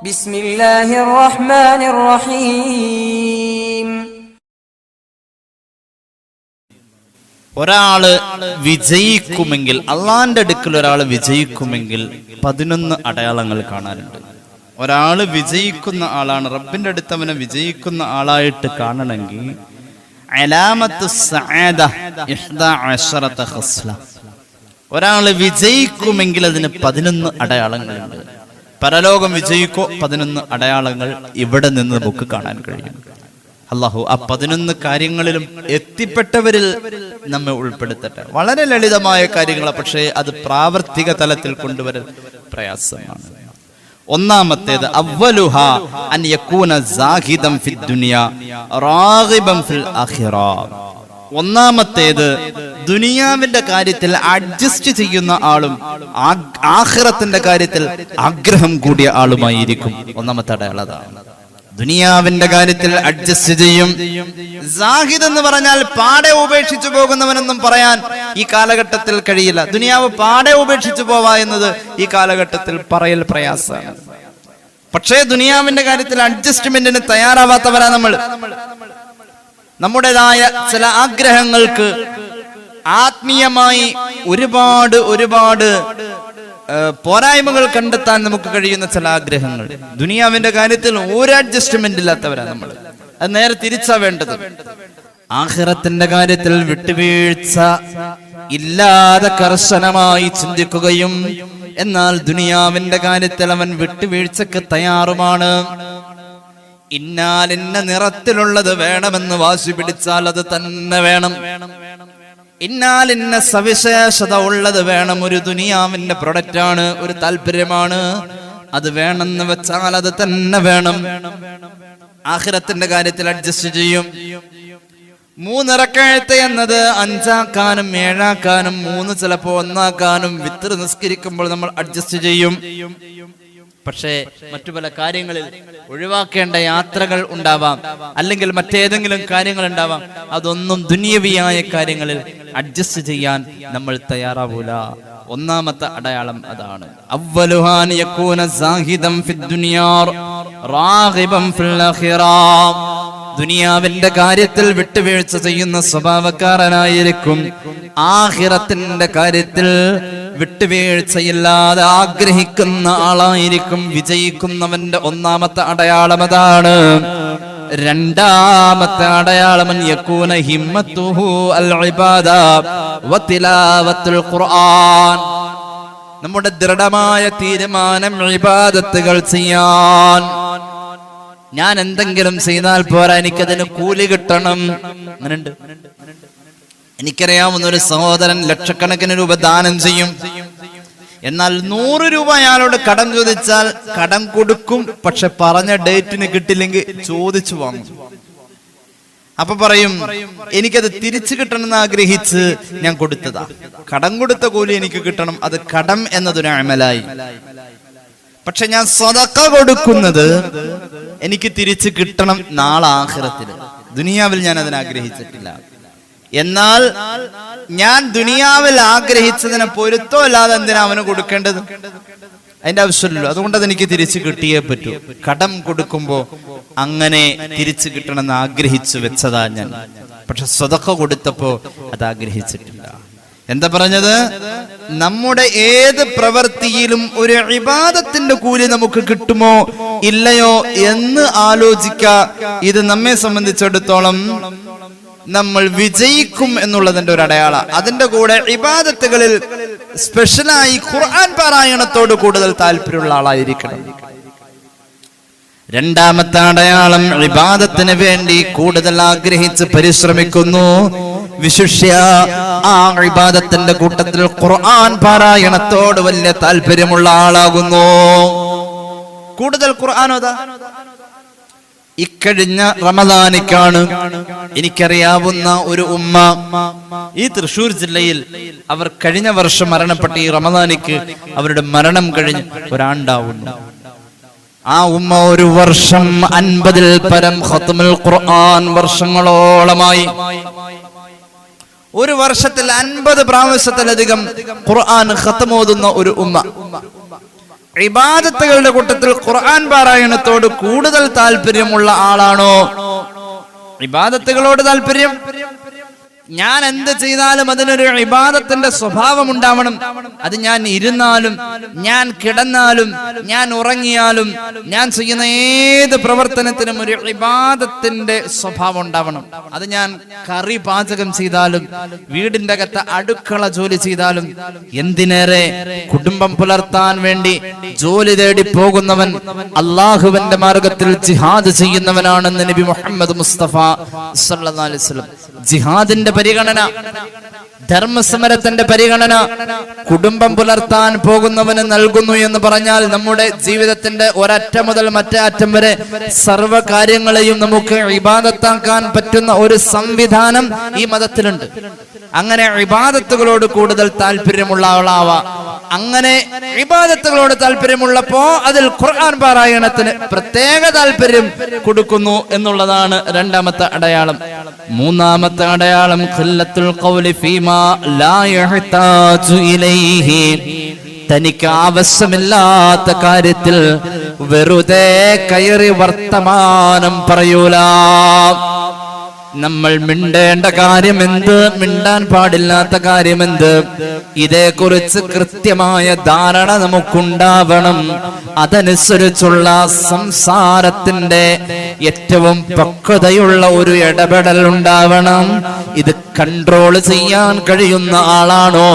ബിസ്മില്ലാഹിർ റഹ്മാനിർ റഹീം ഒരാൾ വിജയിക്കുമെങ്കിൽ അള്ളാന്റെ അടുക്കൽ ഒരാൾ വിജയിക്കുമെങ്കിൽ പതിനൊന്ന് അടയാളങ്ങൾ കാണാനുണ്ട്. ഒരാൾ വിജയിക്കുന്ന ആളാണ് റബ്ബിന്റെ അടുത്ത് അവനെ വിജയിക്കുന്ന ആളായിട്ട് കാണണമെങ്കിൽ ഒരാൾ വിജയിക്കുമെങ്കിൽ അതിന് പതിനൊന്ന് അടയാളങ്ങളുണ്ട്. പരലോകം വിജയിക്കോ പതിനൊന്ന് അടയാളങ്ങൾ ഇവിടെ നിന്ന് നമുക്ക് കാണാൻ കഴിയും. അള്ളാഹു ആ പതിനൊന്ന് കാര്യങ്ങളിലും എത്തിപ്പെട്ടവരിൽ നമ്മെ ഉൾപ്പെടുത്തട്ടെ. വളരെ ലളിതമായ കാര്യങ്ങൾ പക്ഷേ അത് പ്രാവർത്തിക തലത്തിൽ കൊണ്ടുവരൽ പ്രയാസമാണ്. ഒന്നാമത്തേത് അവലുഹ അൻ ഫി ഫിൽ ഒന്നാമത്തേത് ദുനിയാവിന്റെ കാര്യത്തിൽ അഡ്ജസ്റ്റ് ചെയ്യുന്ന ആളും ആഹ്റത്തിന്റെ കാര്യത്തിൽ ആഗ്രഹം കൂടിയ ആളുമായിരിക്കും. ഒന്നാമത്തെ അടയാളതാണ് ദുനിയാവിന്റെ കാര്യത്തിൽ അഡ്ജസ്റ്റ് ചെയ്യും. സാഹിദ് എന്ന് പറഞ്ഞാൽ പാടെ ഉപേക്ഷിച്ചു പോകുന്നവനെന്നും പറയാൻ ഈ കാലഘട്ടത്തിൽ കഴിയില്ല. ദുനിയാവ് പാടെ ഉപേക്ഷിച്ചു പോവാ എന്നത് ഈ കാലഘട്ടത്തിൽ പറയൽ പ്രയാസമാണ്. പക്ഷേ ദുനിയാവിന്റെ കാര്യത്തിൽ അഡ്ജസ്റ്റ്മെന്റിന് തയ്യാറാവാത്തവരാ നമ്മൾ. നമ്മുടേതായ ചില ആഗ്രഹങ്ങൾക്ക് ആത്മീയമായി ഒരുപാട് ഒരുപാട് പോരായ്മകൾ കണ്ടെത്താൻ നമുക്ക് കഴിയുന്ന ചില ആഗ്രഹങ്ങൾ. ദുനിയാവിന്റെ കാര്യത്തിൽ ഒരു അഡ്ജസ്റ്റ്മെന്റ് ഇല്ലാത്തവരാ നമ്മൾ അത് നേരെ തിരിച്ചാ വേണ്ടത്. ആഹ്റത്തിന്റെ കാര്യത്തിൽ വിട്ടുവീഴ്ച ഇല്ലാതെ കർശനമായി ചിന്തിക്കുകയും എന്നാൽ ദുനിയാവിന്റെ കാര്യത്തിൽ അവൻ വിട്ടുവീഴ്ചക്ക് തയ്യാറുമാണ്. ഇന്നാലിന്ന നിറത്തിലുള്ളത് വേണമെന്ന് വാശി പിടിച്ചാൽ അത് തന്നെ വേണം. ഇന്നാലിന്ന സവിശേഷത ഉള്ളത് വേണം. ഒരു ദുനിയാവിന്റെ പ്രൊഡക്റ്റ് ആണ് ഒരു താല്പര്യമാണ്. അത് വേണമെന്ന് വെച്ചാൽ അത് തന്നെ വേണം. ആഖിറത്തിന്റെ കാര്യത്തിൽ അഡ്ജസ്റ്റ് ചെയ്യും. മൂന്നിറക്കഴുത്ത് എന്നത് അഞ്ചാക്കാനും ഏഴാക്കാനും മൂന്ന് ചിലപ്പോ ഒന്നാക്കാനും വിത്ര നിസ്കരിക്കുമ്പോൾ നമ്മൾ അഡ്ജസ്റ്റ് ചെയ്യും. പക്ഷേ മറ്റു പല കാര്യങ്ങളിൽ ഒഴിവാക്കേണ്ട യാത്രകൾ ഉണ്ടാവാം. അല്ലെങ്കിൽ മറ്റേതെങ്കിലും കാര്യങ്ങൾ ഉണ്ടാവാം. അതൊന്നും ദുനിയവിയായ കാര്യങ്ങളിൽ അഡ്ജസ്റ്റ് ചെയ്യാൻ നമ്മൾ തയ്യാറാവൂല. ഒന്നാമത്തെ അടയാളം അതാണ്. അവ്വലുഹാൻ ദുനിയാവിന്റെ കാര്യത്തിൽ വിട്ടുവീഴ്ച ചെയ്യുന്ന സ്വഭാവക്കാരനായിരിക്കും. ആഹിറത്തിന്റെ കാര്യത്തിൽ വിട്ടുവീഴ്ചയില്ലാതെ ആഗ്രഹിക്കുന്ന ആളായിരിക്കും വിജയിക്കുന്നവന്റെ ഒന്നാമത്തെ അടയാളം അതാണ്. രണ്ടാമത്തെ അടയാളമൻ യക്കൂന ഹിമ്മത്തുഹു അൽ ഇബാദ വതിലാവത്തുൽ ഖുർആൻ. നമ്മുടെ ദൃഢമായ തീരുമാനം ഇബാദത്തുകൾ ചെയ്യാൻ. ഞാൻ എന്തെങ്കിലും ചെയ്താൽ പോരാ എനിക്കതിന് കൂലി കിട്ടണം. അങ്ങനെയുണ്ട് എനിക്കറിയാവുന്ന ഒരു സഹോദരൻ ലക്ഷക്കണക്കിന് രൂപ ദാനം ചെയ്യും. എന്നാൽ നൂറ് രൂപ അയാളോട് കടം ചോദിച്ചാൽ കടം കൊടുക്കും പക്ഷെ പറഞ്ഞ ഡേറ്റിന് കിട്ടില്ലെങ്കിൽ ചോദിച്ചു വാങ്ങും. അപ്പൊ പറയും എനിക്കത് തിരിച്ചു കിട്ടണമെന്ന് ആഗ്രഹിച്ച് ഞാൻ കൊടുത്തതാ. കടം കൊടുത്ത കൂലി എനിക്ക് കിട്ടണം അത് കടം എന്നതൊരു അമലായി. പക്ഷെ ഞാൻ സ്വതക്ക കൊടുക്കുന്നത് എനിക്ക് തിരിച്ചു കിട്ടണം നാളെ ആഖിറത്തിൽ ദുനിയാവിൽ ഞാൻ അതിന് ആഗ്രഹിച്ചിട്ടില്ല. എന്നാൽ ഞാൻ ദുനിയാവിൽ ആഗ്രഹിച്ചതിനെ പൊരുത്തോ അല്ലാതെ എന്തിനാ അവന് കൊടുക്കേണ്ടത്? അതിന്റെ ആവശ്യമില്ലല്ലോ. അതുകൊണ്ട് അതെനിക്ക് തിരിച്ചു കിട്ടിയേ പറ്റൂ. കടം കൊടുക്കുമ്പോ അങ്ങനെ തിരിച്ചു കിട്ടണമെന്ന് ആഗ്രഹിച്ചു വെച്ചതാ ഞാൻ. പക്ഷെ സ്വതക്ക കൊടുത്തപ്പോ അത് ആഗ്രഹിച്ചിട്ടില്ല. എന്താ പറഞ്ഞത്? നമ്മുടെ ഏത് പ്രവൃത്തിയിലും ഒരു ഇബാദത്തിന്റെ കൂലി നമുക്ക് കിട്ടുമോ? ഇല്ലയോ എന്ന് ആലോചിക്ക. ഇത് നമ്മെ സംബന്ധിച്ചിടത്തോളം നമ്മൾ വിജയിക്കും എന്നുള്ളതിന്റെ ഒരു അടയാള. അതിന്റെ കൂടെ ഇബാദത്തുകളിൽ സ്പെഷ്യലായി ഖുർആൻ പാരായണത്തോട് കൂടുതൽ താല്പര്യമുള്ള ആളായിരിക്കണം. രണ്ടാമത്തെ അടയാളം ഇബാദത്തിന് വേണ്ടി കൂടുതൽ ആഗ്രഹിച്ച് പരിശ്രമിക്കുന്നു. വിശിഷ്യ ആ ഇബാദത്തിന്റെ കൂട്ടത്തിൽ ഖുർആൻ പാരായണത്തോട് വലിയ താല്പര്യമുള്ള ആളാകുന്നു. കൂടുതൽ ഖുർആാനോതാ ഇക്കഴിഞ്ഞ റമദാനിക്കാണ് എനിക്കറിയാവുന്ന ഒരു ഉമ്മ ഈ തൃശൂർ ജില്ലയിൽ അവർ കഴിഞ്ഞ വർഷം മരണപ്പെട്ട ഈ റമദാനിക്ക് അവരുടെ മരണം കഴിഞ്ഞ് ഒരാണ്ടാവുന്നു. ആ ഉമ്മ ഒരു വർഷം അൻപതിൽ പരം ഖുർആൻ വർഷങ്ങളോളമായി ഒരു വർഷത്തിൽ അൻപത് പ്രാവശ്യത്തിലധികം ഖുർആൻ ഖത്തമോതുന്ന ഒരു ഉമ്മ. ഇബാദത്തുകളുടെ കൂട്ടത്തിൽ ഖുർആൻ പാരായണത്തോട് കൂടുതൽ താല്പര്യമുള്ള ആളാണോ? ഇബാദത്തുകളോട് താല്പര്യം? ഞാൻ എന്ത് ചെയ്താലും അതിനൊരു വിവാദത്തിന്റെ സ്വഭാവം ഉണ്ടാവണം അത് ഞാൻ ഇരുന്നാലും ഞാൻ കിടന്നാലും ഞാൻ ഉറങ്ങിയാലും ഞാൻ ചെയ്യുന്ന ഏത് പ്രവർത്തനത്തിനും ഒരു വിവാദത്തിന്റെ സ്വഭാവം ഉണ്ടാവണം അത് ഞാൻ കറി പാചകം ചെയ്താലും വീടിന്റെ അകത്ത് അടുക്കള ജോലി ചെയ്താലും എന്തിനേറെ കുടുംബം പുലർത്താൻ വേണ്ടി ജോലി തേടി പോകുന്നവൻ അള്ളാഹുവിന്റെ മാർഗത്തിൽ ജിഹാദ് ചെയ്യുന്നവനാണെന്ന് നബി മുഹമ്മദ് മുസ്തഫ സല്ലല്ലാഹു അലൈഹി വസല്ലം ജിഹാദിന്റെ പരിഗണന ധർമ്മസമരത്തിന്റെ പരിഗണന കുടുംബം പുലർത്താൻ പോകുന്നവന് നൽകുന്നു എന്ന് പറഞ്ഞാൽ നമ്മുടെ ജീവിതത്തിന്റെ ഒരറ്റം മുതൽ മറ്റേ അറ്റം വരെ സർവ കാര്യങ്ങളെയും നമുക്ക് ഇബാദത്താക്കാൻ പറ്റുന്ന ഒരു സംവിധാനം ഈ മതത്തിലുണ്ട്. അങ്ങനെ ഇബാദത്തുകളോട് കൂടുതൽ താല്പര്യമുള്ള ആളാവാ. അങ്ങനെ ഇബാദത്തുകളോട് താല്പര്യമുള്ളപ്പോ അതിൽ ഖുർആൻ പാരായണത്തിന് പ്രത്യേക താല്പര്യം കൊടുക്കുന്നു എന്നുള്ളതാണ് രണ്ടാമത്തെ അടയാളം. മൂന്നാമത്തെ അടയാളം ഖില്ലത്തുൽ ഖൗലി ഫീമാ ലാ യഹ്താജു ഇലൈഹി. തനിക്ക് ആവശ്യമില്ലാത്ത കാര്യത്തിൽ വെറുതെ കയറി വർത്തമാനം പറയൂല. നമ്മൾ മിണ്ടേണ്ട കാര്യം എന്ത് മിണ്ടാൻ പാടില്ലാത്ത കാര്യം എന്ത് ഇതേക്കുറിച്ച് കൃത്യമായ ധാരണ നമുക്കുണ്ടാവണം. അതനുസരിച്ചുള്ള സംസാരത്തിന്റെ ഏറ്റവും പക്വതയുള്ള ഒരു ഇടപെടൽ ഉണ്ടാവണം. ഇത് കൺട്രോൾ ചെയ്യാൻ കഴിയുന്ന ആളാണോ?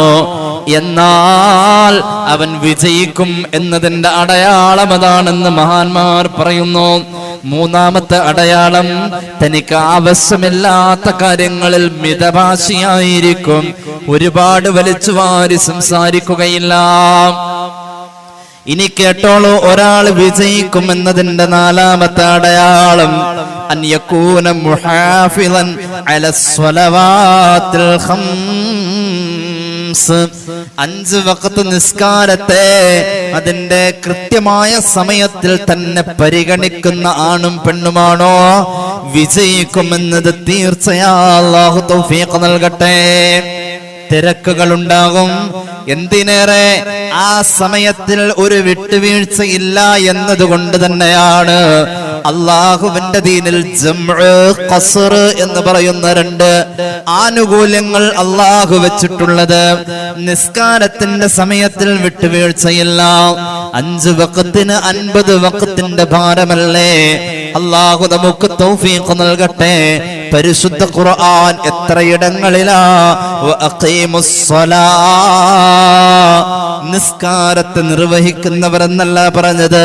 എന്നാൽ അവൻ വിജയിക്കും എന്നതിന്റെ അടയാളം അതാണെന്ന് മഹാന്മാർ പറയുന്നു. മൂന്നാമത്തെ അടയാളം തനിക്ക് ആവശ്യമില്ലാത്ത കാര്യങ്ങളിൽ മിതഭാഷിയായിരിക്കും. ഒരുപാട് വലിച്ചു വാരി സംസാരിക്കുകയില്ല. ഇനി കേട്ടോളൂ ഒരാൾ വിജയിക്കും എന്നതിന്റെ നാലാമത്തെ അടയാളം. അന്യക്കൂന ഖംസ്. അഞ്ച് വക്കത്ത് നിസ്കാരത്തെ അതിന്റെ കൃത്യമായ സമയത്തിൽ തന്നെ പരിഗണിക്കുന്ന ആണും പെണ്ണുമാണോ? വിജയിക്കുമെന്നത് തീർച്ചയാ തൗഫീഖ് നൽകട്ടെ. തിരക്കുകൾ ഉണ്ടാകും എന്തിനേറെ ആ സമയത്തിൽ ഒരു വിട്ടുവീഴ്ച ഇല്ല എന്നതുകൊണ്ട് തന്നെയാണ് അള്ളാഹുവിന്റെ ദീനിൽ എന്ന് പറയുന്ന രണ്ട് ആനുകൂല്യങ്ങൾ അള്ളാഹു വെച്ചിട്ടുള്ളത്. നിസ്കാരത്തിന്റെ സമയത്തിൽ വിട്ടുവീഴ്ചയില്ല. അഞ്ച് വക്കത്തിന് അൻപത് വക്കത്തിന്റെ ഭാരമല്ലേ? അള്ളാഹു നമുക്ക് തൗഫീഖ് നൽകട്ടെ. പരിശുദ്ധ ഖുർആൻ എത്രയിടങ്ങളിലാ. നിസ്കാരത്തെ നിർവഹിക്കുന്നവരെന്നല്ല പറഞ്ഞത്.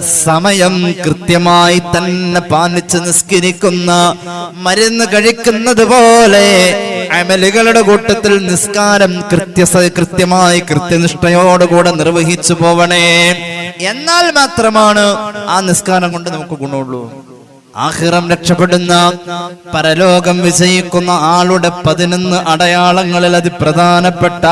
സമയം കൃത്യമായി തന്നെ പാലിച്ച് നിസ്കരിക്കുന്ന മരുന്ന് കഴിക്കുന്നത് പോലെ അമലുകളുടെ കൂട്ടത്തിൽ നിസ്കാരം കൃത്യ കൃത്യമായി കൃത്യനിഷ്ഠയോടുകൂടെ നിർവഹിച്ചു പോവണേ. എന്നാൽ മാത്രമാണ് ആ നിസ്കാരം കൊണ്ട് നമുക്ക് ഗുണമുള്ളൂ. ആഹിറം രക്ഷപ്പെടുന്ന പരലോകം വിജയിക്കുന്ന ആളുടെ പതിനൊന്ന് അടയാളങ്ങളിൽ അതിപ്രധാനപ്പെട്ട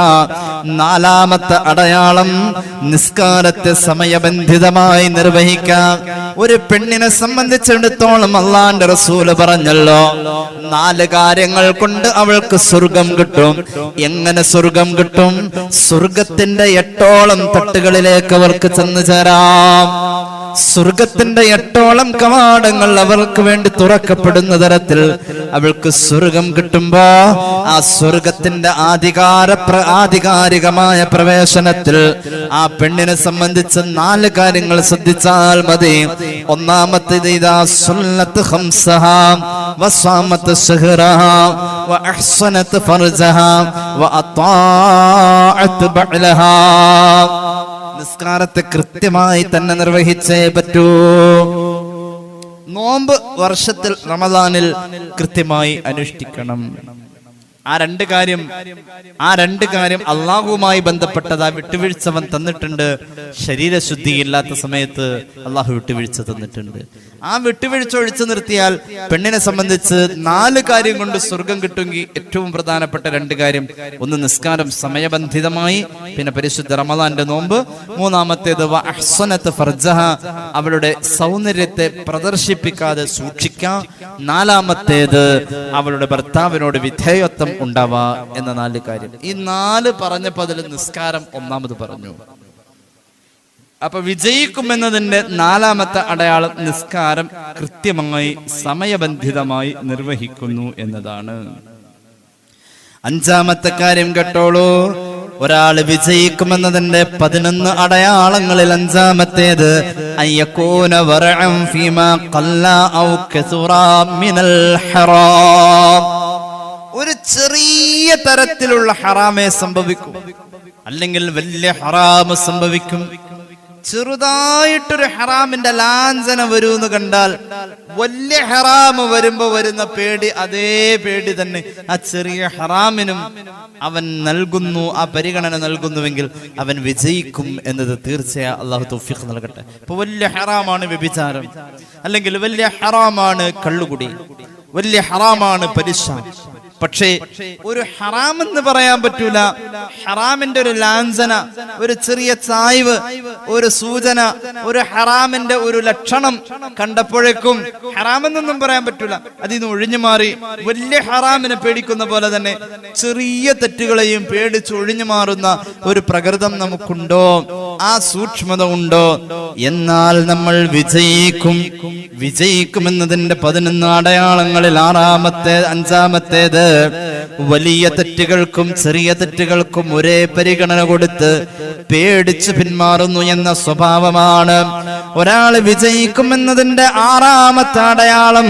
നാലാമത്തെ അടയാളം നിസ്കാരത്തെ സമയബന്ധിതമായി നിർവഹിക്കാം ഒരു പെണ്ണിനെ സംബന്ധിച്ചിടത്തോളം അള്ളാന്റെ റസൂൽ പറഞ്ഞല്ലോ നാല് കാര്യങ്ങൾ കൊണ്ട് അവൾക്ക് സ്വർഗം കിട്ടും. എങ്ങനെ സ്വർഗം കിട്ടും? സ്വർഗത്തിന്റെ എട്ടോളം തട്ടുകളിലേക്ക് അവർക്ക് ചെന്നു ചേരാം. സ്വർഗത്തിന്റെ എട്ടോളം കവാടങ്ങൾ അവൾക്ക് വേണ്ടി തുറക്കപ്പെടുന്ന തരത്തിൽ അവൾക്ക് സ്വർഗം കിട്ടുമ്പോ ആ സ്വർഗത്തിന്റെ ആധികാര ആധികാരികമായ പ്രവേശനത്തിൽ ആ പെണ്ണിനെ സംബന്ധിച്ച് നാല് കാര്യങ്ങൾ ശ്രദ്ധിച്ചാൽ മതി. ഒന്നാമത്തേത് നിസ്കാരത്തെ കൃത്യമായി തന്നെ നിർവഹിച്ചേ പറ്റൂ. നോമ്പ് വർഷത്തിൽ റമദാനിൽ കൃത്യമായി അനുഷ്ഠിക്കണം. ആ രണ്ട് കാര്യം ആ രണ്ട് കാര്യം അള്ളാഹുവുമായി ബന്ധപ്പെട്ടത് ആ വിട്ടുവീഴ്ച അവൻ തന്നിട്ടുണ്ട്. ശരീരശുദ്ധി ഇല്ലാത്ത സമയത്ത് അള്ളാഹു വിട്ടുവീഴ്ച തന്നിട്ടുണ്ട്. ആ വിട്ടുവീഴ്ച നിർത്തിയാൽ പെണ്ണിനെ സംബന്ധിച്ച് നാല് കാര്യം കൊണ്ട് സ്വർഗം കിട്ടുമെങ്കിൽ ഏറ്റവും പ്രധാനപ്പെട്ട രണ്ട് കാര്യം. ഒന്ന് നിസ്കാരം സമയബന്ധിതമായി പിന്നെ പരിശുദ്ധ റമദാന്റെ നോമ്പ്. മൂന്നാമത്തേത് ഫർജഹ അവളുടെ സൗന്ദര്യത്തെ പ്രദർശിപ്പിക്കാതെ സൂക്ഷിക്കാം. നാലാമത്തേത് അവളുടെ ഭർത്താവിനോട് വിധേയത്വം ഉണ്ടാവുക എന്ന നാല് കാര്യം. ഈ നാല് പറഞ്ഞപ്പോൾ അതിൽ നിസ്കാരം ഒന്നാമത് പറഞ്ഞു. അപ്പൊ വിജയിക്കുമെന്നതിന്റെ നാലാമത്തെ അടയാളം നിസ്കാരം കൃത്യമായി സമയബന്ധിതമായി നിർവഹിക്കുന്നു എന്നതാണ്. അഞ്ചാമത്തെ കാര്യം കേട്ടോളൂ. ഒരാൾ വിജയിക്കുമെന്നതിന്റെ പതിനൊന്ന് അടയാളങ്ങളിൽ അഞ്ചാമത്തേത് ഒരു ചെറിയ തരത്തിലുള്ള ഹറാമേ സംഭവിക്കും. അല്ലെങ്കിൽ വലിയ ഹറാമ് സംഭവിക്കും. ചെറുതായിട്ടൊരു ഹറാമിന്റെ ലാഞ്ചന എന്ന് കണ്ടാൽ വലിയ ഹറാമ് വരുമ്പോ വരുന്ന പേടി അതേ പേടി തന്നെ. ആ ചെറിയ ഹറാമിനും അവൻ നൽകുന്നു ആ പരിഗണന നൽകുന്നുവെങ്കിൽ അവൻ വിജയിക്കും എന്നത് തീർച്ചയായും അള്ളാഹു തൗഫീഖ് നൽകട്ടെ. ഇപ്പൊ വലിയ ഹറാമാണ് വ്യഭിചാരം. അല്ലെങ്കിൽ വലിയ ഹറാമാണ് കള്ളുകുടി. വലിയ ഹറാമാണ് പലിശ പക്ഷേ ഒരു ഹറാം എന്ന് പറയാൻ പറ്റൂല. ഹറാമിന്റെ ഒരു ലാഞ്ചന ഒരു ചെറിയ ചായ്വ് ഒരു സൂചന ഒരു ഹറാമിന്റെ ഒരു ലക്ഷണം കണ്ടപ്പോഴേക്കും ഹറാമെന്നൊന്നും പറയാൻ പറ്റൂല. അതിൽ നിന്ന് ഒഴിഞ്ഞു മാറി വലിയ ഹറാമിനെ പേടിക്കുന്ന പോലെ തന്നെ ചെറിയ തെറ്റുകളെയും പേടിച്ച് ഒഴിഞ്ഞു മാറുന്ന ഒരു പ്രകൃതം നമുക്കുണ്ടോ? ആ സൂക്ഷ്മത ഉണ്ടോ? എന്നാൽ നമ്മൾ വിജയിക്കും. വിജയിക്കുമെന്നതിന്റെ പതിനൊന്ന് അടയാളങ്ങളിൽ ആറാമത്തെ അഞ്ചാമത്തേത് വലിയ തെറ്റുകൾക്കും ചെറിയ തെറ്റുകൾക്കും ഒരേ പരിഗണന കൊടുത്ത് പേടിച്ച് പിന്മാറുന്നു എന്ന സ്വഭാവമാണ്. ഒരാൾ വിജയിക്കുമെന്നതിന്റെ ആറാമത്തെ അടയാളം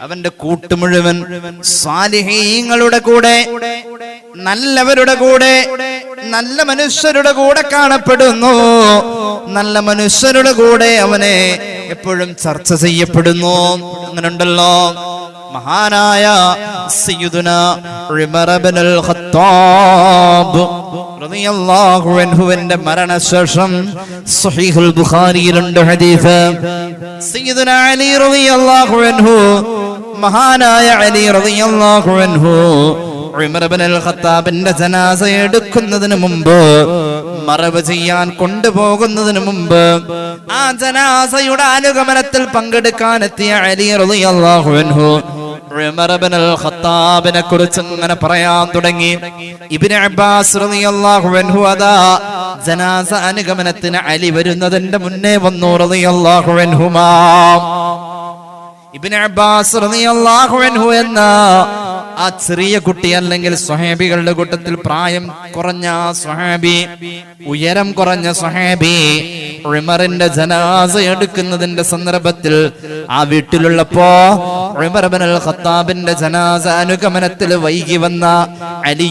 അവന്റെ കൂട്ട് മുഴുവൻ സ്വാലിഹീങ്ങളുടെ കൂടെ നല്ലവരുടെ കൂടെ നല്ല മനുഷ്യരുടെ കൂടെ കാണപ്പെടുന്നു. നല്ല മനുഷ്യരുടെ കൂടെ അവനെ എപ്പോഴും ചർച്ച ചെയ്യപ്പെടുന്നു. അങ്ങനെ ഉണ്ടല്ലോ മഹാനായ ഖത്താബ് മരണശേഷം ഹദീസ്. അലി റളിയല്ലാഹു അൻഹു മഹാനായ അലി റളിയല്ലാഹു അൻഹു ഖത്താബിന്റെ എടുക്കുന്നതിന് മുമ്പ് മറവ് ചെയ്യാൻ കൊണ്ടുപോകുന്നതിന് മുമ്പ് ആ ജനാസയുടെ അനുഗമനത്തിൽ പങ്കെടുക്കാൻ എത്തിയ അലി റളിയല്ലാഹു അൻഹു. ഖത്താബിനെ കുറിച്ച് ഇങ്ങനെ പറയാൻ തുടങ്ങി. ഇബ്നു അബ്ബാസ് റളിയല്ലാഹു അതാ ജനാസ അനുഗമനത്തിന് അലി വരുന്നതിന്റെ മുന്നേ വന്നു റളിയല്ലാഹു അൻഹുമാ. ഇബ്നു അബ്ബാസ് റളിയല്ലാഹു അൻഹു എന്ന ആ ചെറിയ കുട്ടി അല്ലെങ്കിൽ സ്വഹാബികളുടെ കൂട്ടത്തിൽ പ്രായം കുറഞ്ഞ സ്വഹേബി ഉയരം കുറഞ്ഞ സ്വഹാബി ഉമറിന്റെ ജനാസ എടുക്കുന്നതിന്റെ സന്ദർഭത്തിൽ ആ വീട്ടിലുള്ളപ്പോ ഉമർ ഇബ്നുൽ ഖത്താബിന്റെ ജനാസ അനുഗമനത്തിൽ വൈകി വന്ന അലി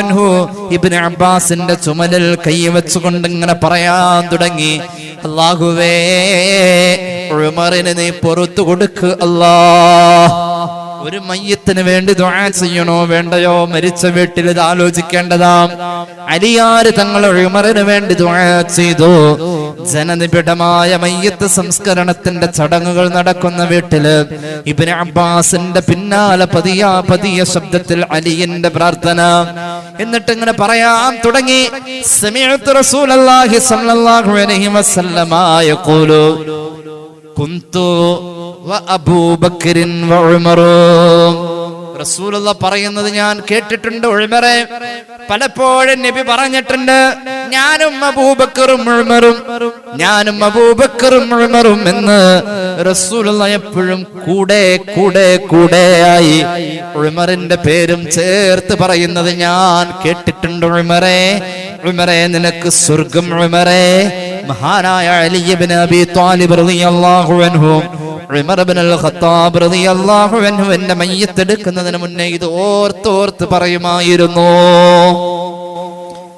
അൻഹു ഇബ്നു അബ്ബാസിന്റെ ചുമലിൽ കൈവച്ചുകൊണ്ട് ഇങ്ങനെ പറയാൻ തുടങ്ങി. അള്ളാഹുവേ ഉമറിന് നീ പുറത്തു കൊടുക്ക് അല്ലാ ഒരു മയ്യത്തിന് വേണ്ടി ദുആ ചെയ്യണോ വേണ്ടയോ? മരിച്ച വീട്ടിൽ ഇത് ആലോചിക്കേണ്ടതാ. അലിയാര് തങ്ങൾ ഉമറിന് വേണ്ടി ദുആ ചെയ്തു. ജനനിബിഡമായ മയ്യത്ത് സംസ്കരണത്തിന്റെ ചടങ്ങുകൾ നടക്കുന്ന വീട്ടിൽ ഇബ്നു അബ്ബാസിന്റെ പിന്നാലെ പതിയ പതിയ ശബ്ദത്തിൽ അലിയന്റെ പ്രാർത്ഥന. എന്നിട്ട് ഇങ്ങനെ പറയാൻ തുടങ്ങി. സമിഅത്ത് റസൂലല്ലാഹി സ്വല്ലല്ലാഹു അലൈഹി വസല്ലമ യഖൂലു കുന്തു റസൂലുള്ള പറയുന്നത് ഞാൻ കേട്ടിട്ടുണ്ട് ഉൾമറെ പലപ്പോഴും നബി പറഞ്ഞിട്ടുണ്ട് ഞാനും അബൂബക്കറും ഉൾമറും ഞാനും അബൂബക്കറും ഉൾമറും എന്ന്. റസൂലുള്ള എപ്പോഴും കൂടെ കൂടെ കൂടെ ആയി ഉൾമറിന്റെ പേരും ചേർത്ത് പറയുന്നത് ഞാൻ കേട്ടിട്ടുണ്ട് ഉൾമറെ ഉൾമറെ നിനക്ക് സ്വർഗം ഉൾമറെ മഹാനായ അലി ഇബ്നു അബി ത്വാലിബ് റളിയല്ലാഹു അൻഹു. ഉമർ ഇബ്നുൽ ഖത്താബ് റളിയല്ലാഹു അൻഹു എന്റെ മയ്യത്ത് എടുക്കുന്നതിന് മുന്നേ ഇത് ഓർത്തോർത്ത് പറയുമായിരുന്നു.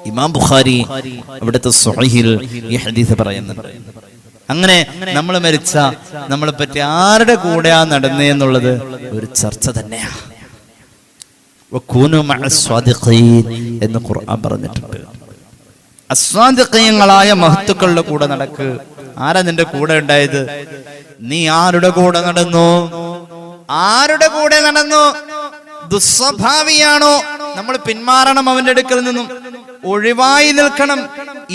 ഇമാം ബുഖാരി അവിടുത്തെ സ്വഹീൽ ഈ ഹദീസ് പറയുന്നുണ്ട്. അങ്ങനെ നമ്മൾ മരിച്ച നമ്മളെ പറ്റി ആരുടെ കൂടെയാ നടന്നേ എന്നുള്ളത് ഒരു ചർച്ച തന്നെയാണ് എന്ന് ഖുർആൻ പറഞ്ഞിട്ടുണ്ട്. അസ്വാദിഖീങ്ങളായ മഹത്തുക്കളുടെ കൂടെ നടക്ക്. ആരാ നിന്റെ കൂടെ ഉണ്ടായത്? നീ ആരുടെ കൂടെ നടന്നു? ആരുടെ കൂടെ നടന്നു? ദുസ്വഭാവിയാണോ? നമ്മൾ പിന്മാറണം അവന്റെ അടുക്കൽ നിന്നും. ഒഴിവായി നിൽക്കണം.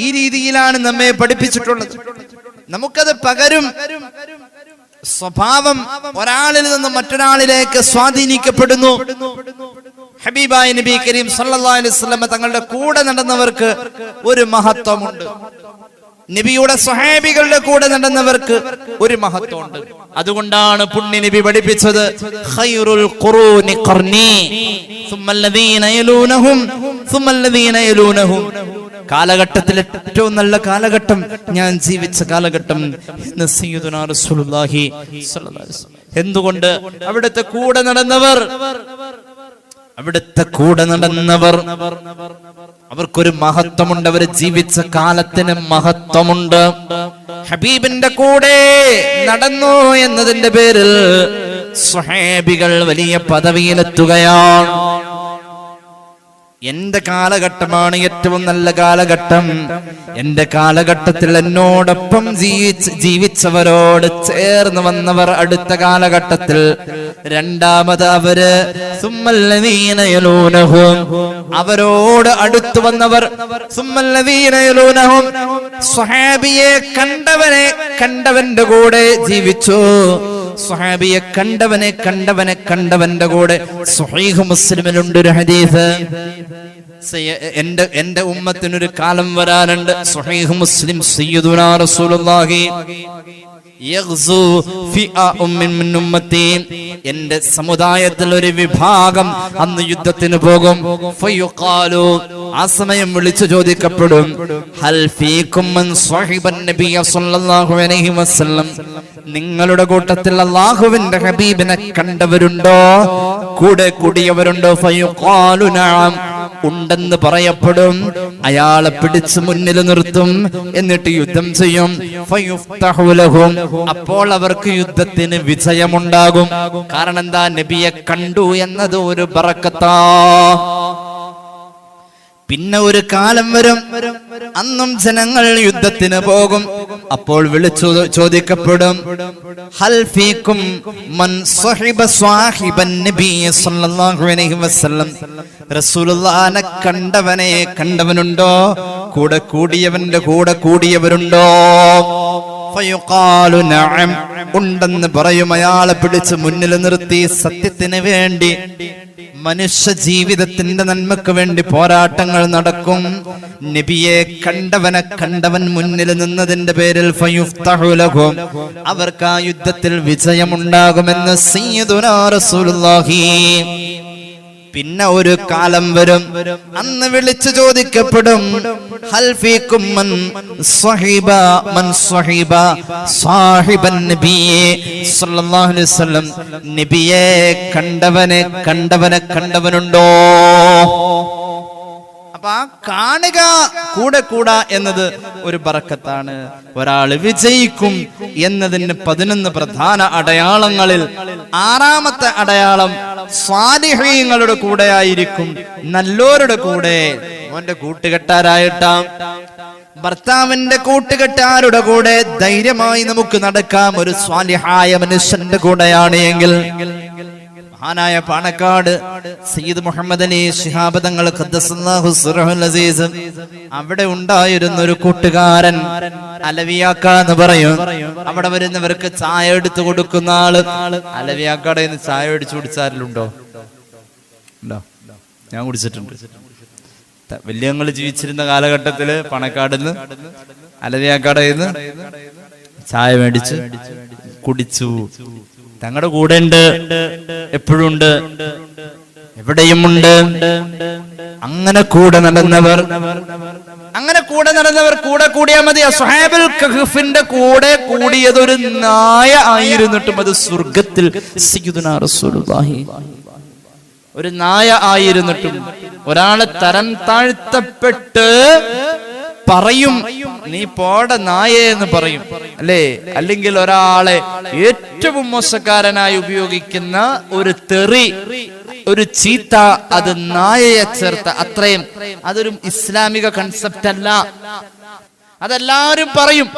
ഈ രീതിയിലാണ് നമ്മെ പഠിപ്പിച്ചിട്ടുള്ളത്. നമുക്കത് പകരും. സ്വഭാവം ഒരാളിൽ നിന്നും മറ്റൊരാളിലേക്ക് സ്വാധീനിക്കപ്പെടുന്നു. ഹബീബായ നബി കരീം സല്ലല്ലാഹു അലൈഹി വസല്ലം തങ്ങളുടെ കൂടെ നടന്നവർക്ക് ഒരു മഹത്വമുണ്ട്. നബിയുടെ സ്വഹാബികളുടെ കൂടെ നടന്നവർക്ക് ഒരു മഹത്വമുണ്ട്. അതുകൊണ്ടാണ് പുണ്യ നബി പഠിപ്പിച്ചത് ഖൈറുൽ ഖുറൂനി യലൂനഹും കാലഘട്ടത്തിൽ ഏറ്റവും നല്ല കാലഘട്ടം ഞാൻ ജീവിച്ച കാലഘട്ടം റസൂലുള്ളാഹി സ്വല്ലല്ലാഹി അലൈഹി. എന്തുകൊണ്ട്? അവിടുത്തെ കൂടെ നടന്നവർ അവിടുത്തെ കൂടെ നടന്നവർ അവർക്കൊരു മഹത്വമുണ്ട് അവർ ജീവിച്ച കാലത്തിന് മഹത്വമുണ്ട്. ഹബീബിന്റെ കൂടെ നടന്നു എന്നതിന്റെ പേരിൽ സ്വഹേബികൾ വലിയ പദവിയിലെത്തുകയാണ്. എന്റെ കാലഘട്ടമാണ് ഏറ്റവും നല്ല കാലഘട്ടം. എന്റെ കാലഘട്ടത്തിൽ എന്നോടൊപ്പം ജീവിച്ച് ജീവിച്ചവരോട് ചേർന്ന് വന്നവർ അടുത്ത കാലഘട്ടത്തിൽ. രണ്ടാമത് അവർ സുമ്മല്ലദീനയലൂനഹും. അവരോട് അടുത്തു വന്നവർ സുമ്മല്ലദീനയലൂനഹും. സ്വഹാബിയെ കണ്ടവനെ കണ്ടവന്റെ കൂടെ ജീവിച്ചു. സ്വഹാബിയെ കണ്ടവനെ കണ്ടവനെ കണ്ടവന്റെ കൂടെ സുഹൈഹ് മുസ്ലിമിലുണ്ട് ഒരു ഹദീസ്. എന്റെ എന്റെ ഉമ്മത്തിനൊരു കാലം വരാനുണ്ട്. സ്വഹീഹ് മുസ്ലിം സയ്യിദുനാ റസൂലുള്ളാഹി. മിൻ എന്റെ സമുദായത്തിൽ ഒരു വിഭാഗം അന്ന് യുദ്ധത്തിന് പോകും. ആ സമയം വിളിച്ചു ചോദിക്കപ്പെടും. ഹൽ ഫീകും മൻ സ്വഹിബൻ നബിയ സല്ലല്ലാഹു അലൈഹി വസല്ലം. നിങ്ങളുടെ കൂട്ടത്തിൽ അല്ലാഹുവിന്റെ ഹബീബിനെ കണ്ടവരുണ്ടോ? കൂടെ കൂടിയവരുണ്ടോ? ഫയുഖാലു നഅം ഉണ്ടെന്ന് പറയപ്പെടും. അയാളെ പിടിച്ച് മുന്നിൽ നിർത്തും. എന്നിട്ട് യുദ്ധം ചെയ്യും. അപ്പോൾ അവർക്ക് യുദ്ധത്തിന് വിജയമുണ്ടാകും. കാരണം എന്താ? നബിയെ കണ്ടു എന്നത് ഒരു ബറക്കത്താ. പിന്നെ ഒരു കാലം വരും. അന്നും ജനങ്ങൾ യുദ്ധത്തിന് പോകും. അപ്പോൾ വിളിച്ചു ചോദിക്കപ്പെടും. മൻ സ്വഹിബ സല്ലല്ലാഹു അലൈഹി വസല്ലം. റസൂലുള്ളാനെ കണ്ടവനെ കണ്ടവനുണ്ടോ? കൂടെ കൂടിയവന്റെ കൂടെ കൂടിയവരുണ്ടോ? നഅം. ഉണ്ടെന്ന് പറയും. അയാളെ പിടിച്ച് മുന്നിൽ നിർത്തി സത്യത്തിന് വേണ്ടി. മനുഷ്യ ജീവിതത്തിന്റെ നന്മക്ക് വേണ്ടി പോരാട്ടങ്ങൾ നടക്കും നബിയെ കണ്ടവനെ കണ്ടവൻ മുന്നിൽ നിന്നതിന്റെ പേരിൽ. അവർക്ക് ആ യുദ്ധത്തിൽ വിജയമുണ്ടാകുമെന്ന് സയ്യിദുനാ റസൂലുള്ളാഹി പിന്നെ ഒരു കാലം വരും. അന്ന് വിളിച്ചു ചോദിക്കപ്പെടും നബിയെ കണ്ടവനെ കണ്ടവനെ കണ്ടവനുണ്ടോ? അപ്പൊ ആ കാണുക കൂടെ കൂടാ എന്നത് ഒരു ബറക്കത്താണ്. ഒരാൾ വിജയിക്കും എന്നതിന് പതിനൊന്ന് പ്രധാന അടയാളങ്ങളിൽ ആറാമത്തെ അടയാളം സ്വാലിഹീങ്ങളുടെ കൂടെ ആയിരിക്കും നല്ലോരുടെ കൂടെ. അവന്റെ കൂട്ടുകെട്ടാരായിട്ടാം. ഭർത്താവിന്റെ കൂട്ടുകെട്ടാരുടെ കൂടെ ധൈര്യമായി നമുക്ക് നടക്കാം. ഒരു സ്വാലിഹായ മനുഷ്യന്റെ കൂടെയാണ് എങ്കിൽ. മഹാനായ പാണക്കാട് സയ്യിദ് മുഹമ്മദ് അലി ശിഹാബ് തങ്ങൾ അസീസ്. അവിടെ ഉണ്ടായിരുന്ന ഒരു കൂട്ടുകാരൻ അലവിയാക്ക എന്ന് പറയും. അവിടെ വരുന്നവർക്ക് ചായ എടുത്തു കൊടുക്കുന്ന ആൾ അലവിയാക്കാടെ ചായ അടിച്ചു കുടിച്ചാരിലുണ്ടോ ഉണ്ടോ? ഞാൻ കുടിച്ചിട്ടുണ്ട്. വലിയങ്ങൾ ജീവിച്ചിരുന്ന കാലഘട്ടത്തിൽ പണക്കാടിന്ന് അലവിയാക്കാടെ ചായ മേടിച്ച് കുടിച്ചു. തങ്ങളുടെ കൂടെ ഉണ്ട് എപ്പോഴും ഉണ്ട് എവിടെയും ഉണ്ട് അങ്ങനെ കൂടെ നടന്നവർ അങ്ങനെ കൂടെ നടന്നവർ കൂടെ കൂടിയാൽ മതി. അസ്ഹാബിൽ കഹഫിന്റെ കൂടെ കൂടിയത് ഒരു നായ ആയിരുന്നിട്ടും അത് സ്വർഗത്തിൽ ഒരു നായ ആയിരുന്നിട്ടും ഒരാളെ തരം താഴ്ത്തപ്പെട്ട് പറയും നീ പോട നായേ എന്ന് പറയും. അല്ലേ? അല്ലെങ്കിൽ ഒരാളെ ഏറ്റവും മോശക്കാരനായി ഉപയോഗിക്കുന്ന ഒരു തെറി ഒരു ചീത്ത അത് നായയെ ചേർത്ത അത്രയും. അതൊരു ഇസ്ലാമിക കൺസെപ്റ്റ് അല്ല. അതെല്ലാവരും പറയും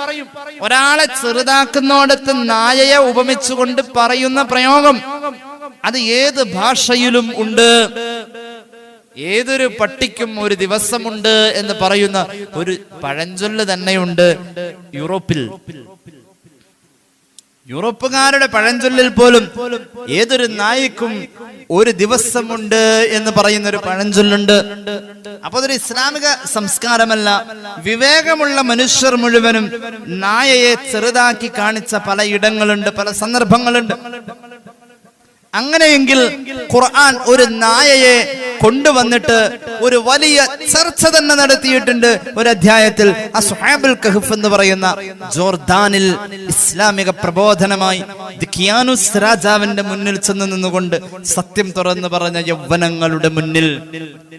ഒരാളെ ചെറുതാക്കുന്നോടത്ത് നായയെ ഉപമിച്ചുകൊണ്ട് പറയുന്ന പ്രയോഗം അത് ഏത് ഭാഷയിലും ഉണ്ട്? ഏതൊരു പട്ടിക്കും ഒരു ദിവസമുണ്ട് എന്ന് പറയുന്ന ഒരു പഴഞ്ചൊല്ല് തന്നെയുണ്ട് യൂറോപ്പിൽ. യൂറോപ്പുകാരുടെ പഴഞ്ചൊല്ലിൽ പോലും ഏതൊരു നായിക്കും ഒരു ദിവസമുണ്ട് എന്ന് പറയുന്ന ഒരു പഴഞ്ചൊല്ലുണ്ട്. അപ്പൊ അതൊരു ഇസ്ലാമിക സംസ്കാരമല്ല. വിവേകമുള്ള മനുഷ്യർ മുഴുവനും നായയെ ചെറുതാക്കി കാണിച്ച പല ഇടങ്ങളുണ്ട് പല സന്ദർഭങ്ങളുണ്ട്. അങ്ങനെയെങ്കിൽ ഖുർആൻ ഒരു നായയെ കൊണ്ടുവന്നിട്ട് ഒരു വലിയ ചർച്ച തന്നെ നടത്തിയിട്ടുണ്ട്. ഒരു അധ്യായത്തിൽ അസ്ഹാബുൽ കഹഫ് എന്ന് പറയുന്ന ജോർദാനിൽ ഇസ്ലാമിക പ്രബോധനമായി ദിഖിയാനുസ് രാജാവിന്റെ മുന്നിൽ ചെന്ന് നിന്നുകൊണ്ട് സത്യം തുറന്നു പറഞ്ഞ യൗവനങ്ങളുടെ മുന്നിൽ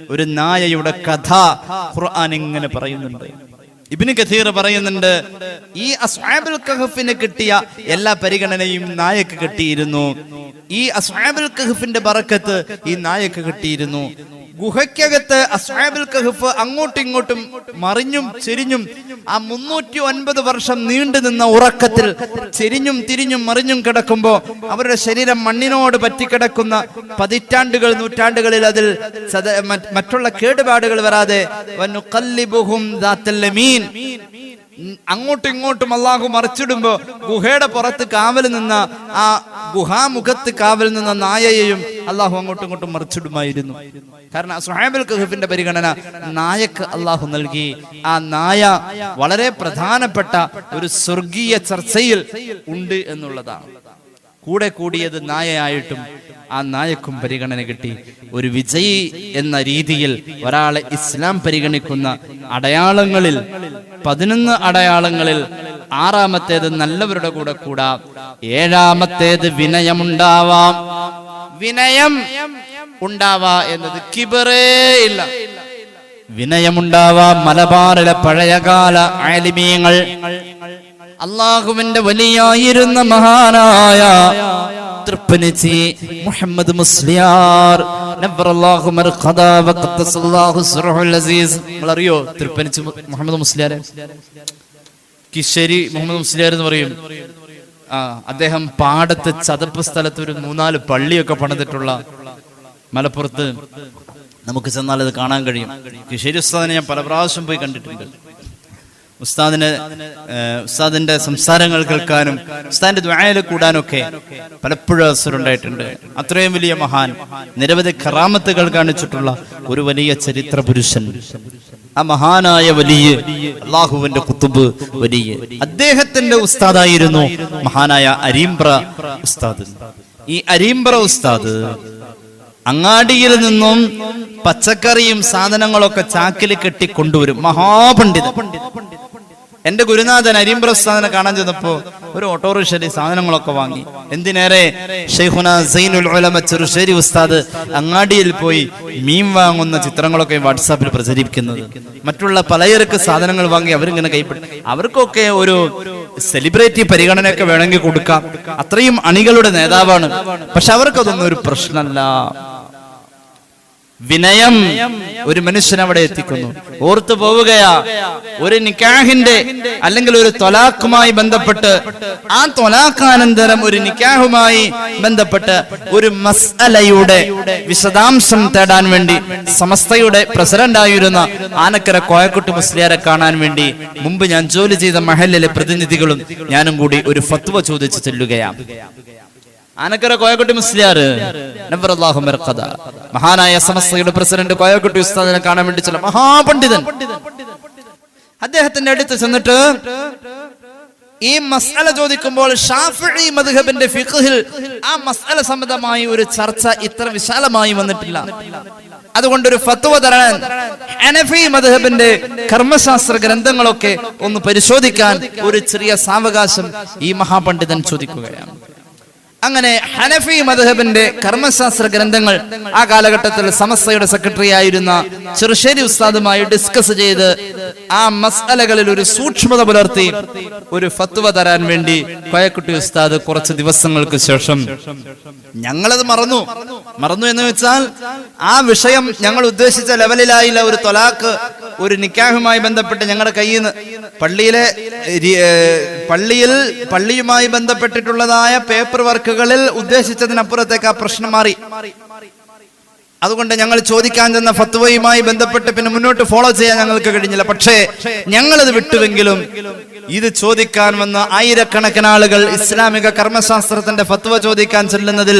ഒരു നായയുടെ കഥ ഖുർആൻ ഇങ്ങനെ പറയുന്നുണ്ട്. ഇബിന് കഥീർ പറയുന്നുണ്ട് ഈ അസ്വാബുൽ കഹഫിന് കിട്ടിയ എല്ലാ പരിഗണനയും നായക്ക് കിട്ടിയിരുന്നു. ഈ അസ്വാബുൽ കഹഫിന്റെ ബറക്കത്ത് ഈ നായക്ക് കിട്ടിയിരുന്നു. ഗുഹയ്ക്കകത്ത് അസ്ഹാബുൽ കഹഫ് അങ്ങോട്ടും ഇങ്ങോട്ടും മറിഞ്ഞും ചെരിഞ്ഞും ആ മുന്നൂറ്റി ഒൻപത് വർഷം നീണ്ടു നിന്ന ഉറക്കത്തിൽ ചെരിഞ്ഞും തിരിഞ്ഞും മറിഞ്ഞും കിടക്കുമ്പോ അവരുടെ ശരീരം മണ്ണിനോട് പറ്റിക്കിടക്കുന്ന പതിറ്റാണ്ടുകൾ നൂറ്റാണ്ടുകളിൽ അതിൽ മറ്റുള്ള കേടുപാടുകൾ വരാതെ അങ്ങോട്ടും ഇങ്ങോട്ടും അള്ളാഹു മറിച്ചിടുമ്പോ ഗുഹയുടെ പുറത്ത് കാവൽ നിന്ന ആ ഗുഹാമുഖത്ത് കാവൽ നിന്ന നായയെയും അള്ളാഹു അങ്ങോട്ടും ഇങ്ങോട്ടും മറിച്ചിടുമായിരുന്നു. കാരണം സുഹൈബുൽ കഹഫിന്റെ പരിഗണന നായക്ക് അള്ളാഹു നൽകി. ആ നായ വളരെ പ്രധാനപ്പെട്ട ഒരു സ്വർഗീയ ചർച്ചയിൽ ഉണ്ട് എന്നുള്ളതാണ്. കൂടെ കൂടിയത് നായയായിട്ടും ആ നായക്കും പരിഗണന കിട്ടി. ഒരു വിജയി എന്ന രീതിയിൽ ഒരാളെ ഇസ്ലാം പരിഗണിക്കുന്ന അടയാളങ്ങളിൽ പതിനൊന്ന് അടയാളങ്ങളിൽ ആറാമത്തേത് നല്ലവരുടെ കൂടെ കൂടാ ഏഴാമത്തേത് വിനയമുണ്ടാവാം. വിനയം ഉണ്ടാവാ എന്നത് കിബറേ ഇല്ല. വിനയമുണ്ടാവാം മലബാറിലെ പഴയകാല ആലിമീങ്ങൾ. അള്ളാഹുവിന്റെ വലിയായിരുന്ന മഹാനായ തൃപ്പനിച്ചി മുഹമ്മദ് മുസ്ലിയാർ. അറിയോ തൃപ്പനിച്ചി മുഹമ്മദ് മുസ്ലിയാരെ? കിശരി മുഹമ്മദ് മുസ്ലിയാർ എന്ന് പറയും. ആ അദ്ദേഹം പാടത്ത് ചതപ്പ് സ്ഥലത്ത് ഒരു മൂന്നാൽ പള്ളിയൊക്കെ പണിതിട്ടുള്ള മലപ്പുറത്ത്. നമുക്ക് ചെന്നാൽ അത് കാണാൻ കഴിയും. കിശേരി ഉസ്താദിനെ ഞാൻ പല പ്രാവശ്യം പോയി കണ്ടിട്ടുണ്ട്. ഉസ്താദിന് ഉസ്താദിന്റെ സംസാരങ്ങൾ കേൾക്കാനും ഉസ്താദിന്റെ ദ്വായയിൽ കൂടാനൊക്കെ പലപ്പോഴും അവസരമുണ്ടായിട്ടുണ്ട്. അത്രയും വലിയ മഹാൻ നിരവധി കറാമത്തുകൾ കാണിച്ചിട്ടുള്ള ഒരു വലിയ ചരിത്ര പുരുഷൻ ആ മഹാനായ വലിയ അള്ളാഹുവിന്റെ കുത്തുബ് വലിയ. അദ്ദേഹത്തിന്റെ ഉസ്താദായിരുന്നു മഹാനായ അരീംബ്ര ഉസ്താദ്. ഈ അരീംബ്ര ഉസ്താദ് അങ്ങാടിയിൽ നിന്നും പച്ചക്കറിയും സാധനങ്ങളൊക്കെ ചാക്കിൽ കെട്ടി കൊണ്ടുവരും. മഹാപണ്ഡിതൻ. എന്റെ ഗുരുനാഥൻ അരിമ്പ്രസ്ഥാനെ കാണാൻ ചെന്നപ്പോ ഒരു ഓട്ടോറിക്ഷയിൽ സാധനങ്ങളൊക്കെ വാങ്ങി. എന്തിനേറെ? സൈനുൽ ചെറുശ്ശേരി ഉസ്താദ് അങ്ങാടിയിൽ പോയി മീൻ വാങ്ങുന്ന ചിത്രങ്ങളൊക്കെ വാട്സാപ്പിൽ പ്രചരിപ്പിക്കുന്നത്. മറ്റുള്ള പലചരക്ക് സാധനങ്ങൾ വാങ്ങി അവരിങ്ങനെ കൈപ്പെട്ടു അവർക്കൊക്കെ ഒരു സെലിബ്രിറ്റി പരിഗണനയൊക്കെ വേണമെങ്കിൽ കൊടുക്കാം. അത്രയും അണികളുടെ നേതാവാണ്. പക്ഷെ അവർക്കതൊന്നും ഒരു പ്രശ്നമല്ല. വിനയം ഒരു മനുഷ്യൻ അവിടെ എത്തിക്കുന്നു. ഓർത്തു പോവുകയാ ഒരു നിക്കാഹിന്റെ അല്ലെങ്കിൽ ഒരു തൊലാഖുമായി ബന്ധപ്പെട്ട് ആ തൊലാഖാനന്തരം ഒരു നിക്കാഹുമായി ബന്ധപ്പെട്ട് ഒരു മസ്അലയുടെ വിശദാംശം തേടാൻ വേണ്ടി സമസ്തയുടെ പ്രസിഡന്റ് ആയിരുന്ന ആനക്കര കോയക്കുട്ടി മുസ്ലിയാരെ കാണാൻ വേണ്ടി മുമ്പ് ഞാൻ ജോലി ചെയ്ത മഹലിലെ പ്രതിനിധികളും ഞാനും കൂടി ഒരു ഫത്വ ചോദിച്ചു ചെല്ലുകയാണ് ആനക്കര കോയക്കുട്ടി മുസ്ലിയാർ. മഹാനായ സമസ്തയുടെ പ്രസിഡന്റ് കോയക്കുട്ടി ഉസ്താദിനെ കാണാൻ വേണ്ടി ചില മഹാപണ്ഡിതൻ. അദ്ദേഹത്തിന്റെ അടുത്ത് ചെന്നിട്ട് ഈ മസാല ചോദിക്കുമ്പോൾ ഷാഫി മദ്ഹബിന്റെ ഫിഖിൽ ആ മസാല സംബന്ധമായി ഒരു ചർച്ച ഇത്ര വിശാലമായി വന്നിട്ടില്ല. അതുകൊണ്ട് ഒരു ഫത്വ തരാൻ അനഫി കർമ്മശാസ്ത്ര ഗ്രന്ഥങ്ങളൊക്കെ ഒന്ന് പരിശോധിക്കാൻ ഒരു ചെറിയ സാവകാശം ഈ മഹാപണ്ഡിതൻ ചോദിക്കുകയാണ്. അങ്ങനെ ഹനഫി മദ്ഹബിന്റെ കർമ്മശാസ്ത്ര ഗ്രന്ഥങ്ങൾ ആ കാലഘട്ടത്തിൽ സമസ്തയുടെ സെക്രട്ടറി ആയിരുന്ന ചെറുശ്ശേരി ഉസ്താദുമായി ഡിസ്കസ് ചെയ്ത് ആ മസ്അലകളിൽ ഒരു സൂക്ഷ്മത പുലർത്തി ഒരു ഫത്വ തരാൻ വേണ്ടി കോയക്കുട്ടി ഉസ്താദ് കുറച്ച് ദിവസങ്ങൾക്ക് ശേഷം ഞങ്ങളത് മറന്നു. മറന്നു എന്ന് വെച്ചാൽ ആ വിഷയം ഞങ്ങൾ ഉദ്ദേശിച്ച ലെവലിലായില്ല ഒരു തൊലാക്ക് ഒരു നിക്കാഹുമായി ബന്ധപ്പെട്ട് ഞങ്ങളുടെ കയ്യിൽ നിന്ന് പള്ളിയിലെ പള്ളിയിൽ പള്ളിയുമായി ബന്ധപ്പെട്ടിട്ടുള്ളതായ പേപ്പർ വർക്കുകളിൽ ഉദ്ദേശിച്ചതിനപ്പുറത്തേക്ക് ആ പ്രശ്നം മാറി. അതുകൊണ്ട് ഞങ്ങൾ ചോദിക്കാൻ ചെന്ന ഫത്വയുമായി ബന്ധപ്പെട്ട് പിന്നെ മുന്നോട്ട് ഫോളോ ചെയ്യാൻ ഞങ്ങൾക്ക് കഴിഞ്ഞില്ല. പക്ഷേ ഞങ്ങളത് വിട്ടുവെങ്കിലും ഇത് ചോദിക്കാൻ വന്ന ആയിരക്കണക്കിന് ആളുകൾ ഇസ്ലാമിക കർമ്മശാസ്ത്രത്തിന്റെ ഫത്വ ചോദിക്കാൻ ചെല്ലുന്നതിൽ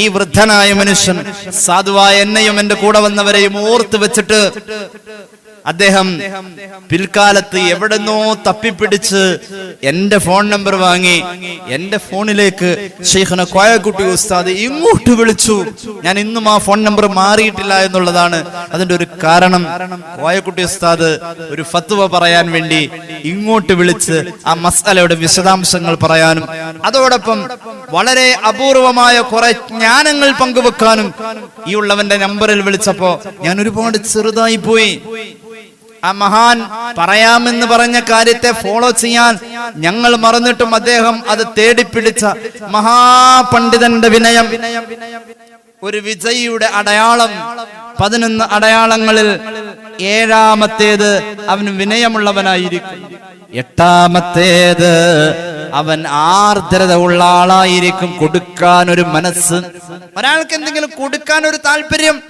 ഈ വൃദ്ധനായ മനുഷ്യൻ സാധുവായ എന്നെയും എന്റെ കൂടെ വന്നവരെയും ഓർത്ത് വെച്ചിട്ട് അദ്ദേഹം പിൽക്കാലത്ത് എവിടെന്നോ തപ്പിപ്പിടിച്ച് എന്റെ ഫോൺ നമ്പർ വാങ്ങി എന്റെ ഫോണിലേക്ക് ഷെയ്ഖന കോയക്കുട്ടി ഉസ്താദ് ഇങ്ങോട്ട് വിളിച്ചു. ഞാൻ ഇന്നും ആ ഫോൺ നമ്പർ മാറിയിട്ടില്ല എന്നുള്ളതാണ് അതിന്റെ ഒരു കാരണം. കോയക്കുട്ടി ഉസ്താദ് ഒരു ഫത്വ പറയാൻ വേണ്ടി ഇങ്ങോട്ട് വിളിച്ച് ആ മസാലയുടെ വിശദാംശങ്ങൾ പറയാനും അതോടൊപ്പം വളരെ അപൂർവമായ കുറെ ജ്ഞാനങ്ങൾ പങ്കുവെക്കാനും ഈ ഉള്ളവന്റെ നമ്പറിൽ വിളിച്ചപ്പോ ഞാൻ ഒരുപാട് ചെറുതായി പോയി. ആ മഹാൻ പറയാമെന്ന് പറഞ്ഞ കാര്യത്തെ ഫോളോ ചെയ്യാൻ ഞങ്ങൾ മറന്നിട്ടും അദ്ദേഹം അത് തേടിപ്പിടിച്ച മഹാപണ്ഡിതന്റെ വിനയം. ഒരു വിജയിയുടെ അടയാളം പതിനൊന്ന് അടയാളങ്ങളിൽ ഏഴാമത്തേത് അവൻ വിനയമുള്ളവനായിരിക്കും. എട്ടാമത്തേത് അവൻ ആർദ്രത ഉള്ള ആളായിരിക്കും. കൊടുക്കാൻ ഒരു മനസ്സ്. ഒരാൾക്ക് എന്തെങ്കിലും കൊടുക്കാൻ ഒരു താല്പര്യം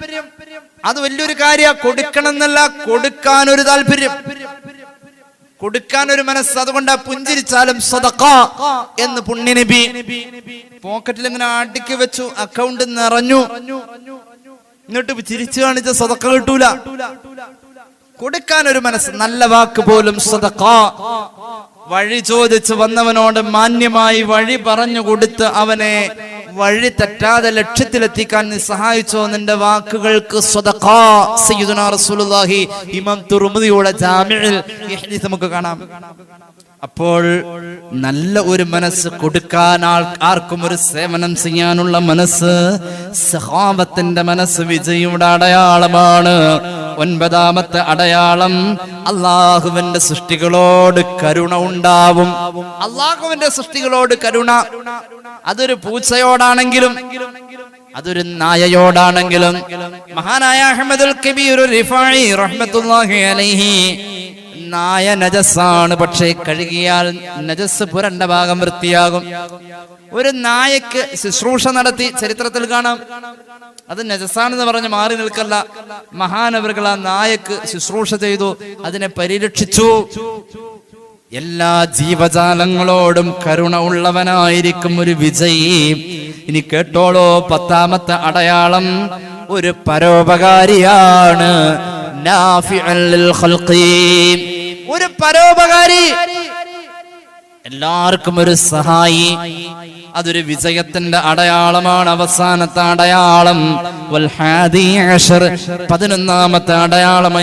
അത് വലിയൊരു കാര്യ. കൊടുക്കണം എന്നല്ല കൊടുക്കാൻ ഒരു താല്പര്യം. കൊടുക്കാൻ ഒരു മനസ്സ് അതുകൊണ്ട് പുഞ്ചിരിച്ചാലും സദക്ക എന്ന് പുണ്യനബി പോക്കറ്റിൽ ഇങ്ങനെ അടുക്കി വെച്ചു അക്കൗണ്ട് നിറഞ്ഞു. എന്നിട്ട് ചിരിച്ചു കാണിച്ച സദക്ക കിട്ടൂല. കൊടുക്കാൻ ഒരു മനസ്സ് നല്ല വാക്ക് പോലും സദക്ക വഴി ചോദിച്ച് വന്നവനോട് മാന്യമായി വഴി പറഞ്ഞു കൊടുത്ത് അവനെ വഴി തെറ്റാതെ ലക്ഷ്യത്തിലെത്തിക്കാൻ നീ സഹായിച്ചോ നിന്റെ വാക്കുകൾക്ക് റസൂലുള്ളാഹി ഇമാം നമുക്ക് കാണാം. അപ്പോൾ നല്ല ഒരു മനസ്സ് കൊടുക്കാൻ ആർക്കും ഒരു സേവനം ചെയ്യാനുള്ള മനസ്സ് സഹാബത്തിന്റെ മനസ്സ് വിജയുടെ അടയാളമാണ്. ഒൻപതാമത്തെ അടയാളം അള്ളാഹുവിന്റെ സൃഷ്ടികളോട് കരുണ ഉണ്ടാവും. അള്ളാഹുവിന്റെ സൃഷ്ടികളോട് കരുണ. അതൊരു പൂച്ചയോടാണെങ്കിലും അതൊരു നായയോടാണെങ്കിലും. മഹാനായ അഹമ്മദുൽ കബീർ റഹ്മത്തുള്ളാഹി അലൈഹി നായ നജസ്സാണ്. പക്ഷേ കഴുകിയാൽ നജസ് പുരണ്ട ഭാഗം വൃത്തിയാകും. ഒരു നായക്ക് ശുശ്രൂഷ നടത്തി ചരിത്രത്തിൽ കാണാം. അത് നജസാണെന്ന് പറഞ്ഞ് മാറി നിൽക്കല്ല. മഹാനവറുകൾ ആ നായക്ക് ശുശ്രൂഷ ചെയ്തു. അതിനെ പരിരക്ഷിച്ചു. എല്ലാ ജീവജാലങ്ങളോടും കരുണ ഉള്ളവനായിരിക്കും ഒരു വിജയി. ഇനി കേട്ടോളോ പത്താമത്തെ അടയാളം. ഒരു പരോപകാരിയാണ്. നാഫിഅൻ ലിൽ ഖൽഖി. ഒരു പരോപകാരി. എല്ലാവർക്കും ഒരു സഹായി. അതൊരു വിജയത്തിന്റെ അടയാളമാണ് അവസാനത്തെ അടയാളം. പതിനൊന്നാമത്തെ അടയാളം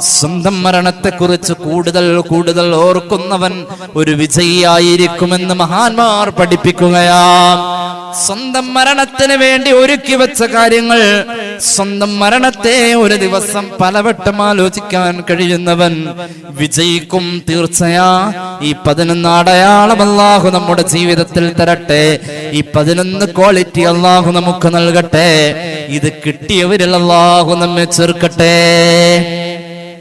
സ്വന്തം മരണത്തെ കുറിച്ച് കൂടുതൽ കൂടുതൽ ഓർക്കുന്നവൻ ഒരു വിജയിയായിരിക്കുമെന്ന് മഹാന്മാർ പഠിപ്പിക്കുകയാണ്. സ്വന്തം മരണത്തിന് വേണ്ടി ഒരുക്കി വെച്ച കാര്യങ്ങൾ സ്വന്തം മരണത്തെ ഒരു ദിവസം പലവട്ടം ആലോചിക്കാൻ കഴിയുന്നവൻ വിജയിക്കും തീർച്ചയാ. ഈ പതിനൊന്ന് അടയാളം അള്ളാഹു നമ്മുടെ ജീവിതത്തിൽ തരട്ടെ. ഈ പതിനൊന്ന് ക്വാളിറ്റി അള്ളാഹു നമുക്ക് നൽകട്ടെ. ഇത് കിട്ടിയവരിൽ അള്ളാഹു നമ്മെ ചേർക്കട്ടെ.